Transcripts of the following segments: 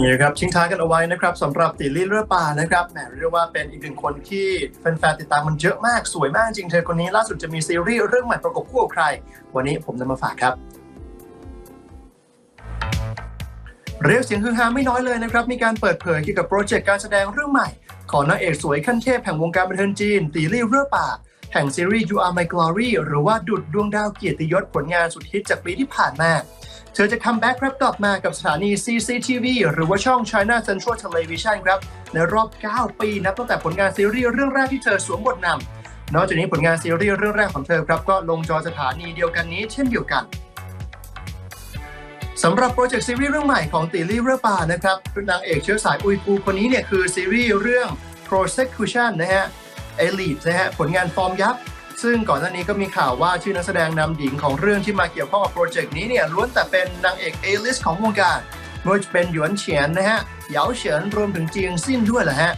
นี่ครับทิ้งท้ายกันเอาไว้นะครับสำหรับติลี่เรือป่านะครับแหมเรียกว่าเป็นอีกหนึ่งคนที่แฟนๆติดตามมันเยอะมากสวยมากจริงเธอคนนี้ล่าสุดจะมีซีรีส์เรื่องใหม่ประกบคู่กับใคร วันนี้ผมนำมาฝากครับเรียกเสียงฮือฮาไม่น้อยเลยนะครับ มีการเปิดเผยเกี่ยวกับโปรเจกต์การแสดงเรื่องใหม่ ของนางเอกสวยขั้นเทพแห่งวงการบันเทิงจีน ตีลี่เรือป่า แห่งซีรีส์ You Are My Glory หรือว่าดุดดวงดาวเกียรติยศผลงานสุดฮิตจากปีที่ผ่านมา เธอจะคัมแบ็กครับกลับมากับสถานี CCTV หรือว่าช่อง China Central Television ครับ ในรอบ 9 ปีนับตั้งแต่ผลงานซีรีส์เรื่องแรกที่เธอสวมบทนำนอกจากนี้ผลงานซีรีส์เรื่องแรกของเธอครับก็ลงจอสถานีเดียวกันนี้เช่นเดียวกันสำหรับโปรเจกต์ซีรีส์เรื่องใหม่ของตีลี่เรือปานะครับนางเอกเชื้อสายอุยกูคนนี้เนี่ยคือซีรีส์เรื่อง Prosecution นะฮะ Elite นะฮะผลงานฟอร์มยักษ์ ซึ่งก่อนหน้านี้ก็มีข่าวว่าชื่อนักแสดงนำหญิงของเรื่องที่มาเกี่ยวข้องกับโปรเจกต์นี้เนี่ยล้วนแต่เป็นนางเอก A-list ของวงการไม่ว่าจะเป็นหยวนเฉียนนะฮะเหยาเฉียนรวมถึงเจียงซินด้วยแหละฮะ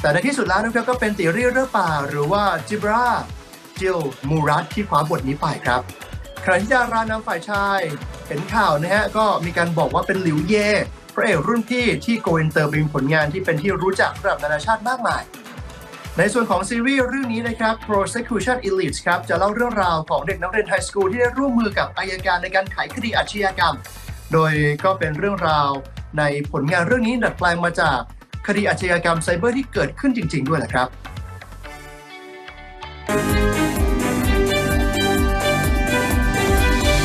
แต่ในที่สุดแล้วนะครับก็เป็นตีรี่เรือป่า หรือว่าจิบราจิลมูรัตที่คว้าบทนี้ไปครับขณะที่ดารานำฝ่ายชายเห็นข่าวนะฮะก็มีการบอกว่าเป็นหลิวเย่พระเอกรุ่นพี่ที่โกอินเตอร์มีผลงานที่เป็นที่รู้จักระดับนานาชาติมากมาย ในส่วนของซีรีส์เรื่องนี้นะครับ Prosecution Elite ครับจะเล่าเรื่องราวของเด็กนักเรียนไฮสคูลที่ได้ร่วมมือกับอายการในการไขคดีอาชญากรรม โดยก็เป็นเรื่องราวในผลงานเรื่องนี้ดัดแปลงมาจากคดีอาชญากรรมไซเบอร์ที่เกิดขึ้นจริง ๆ ด้วยแหละครับ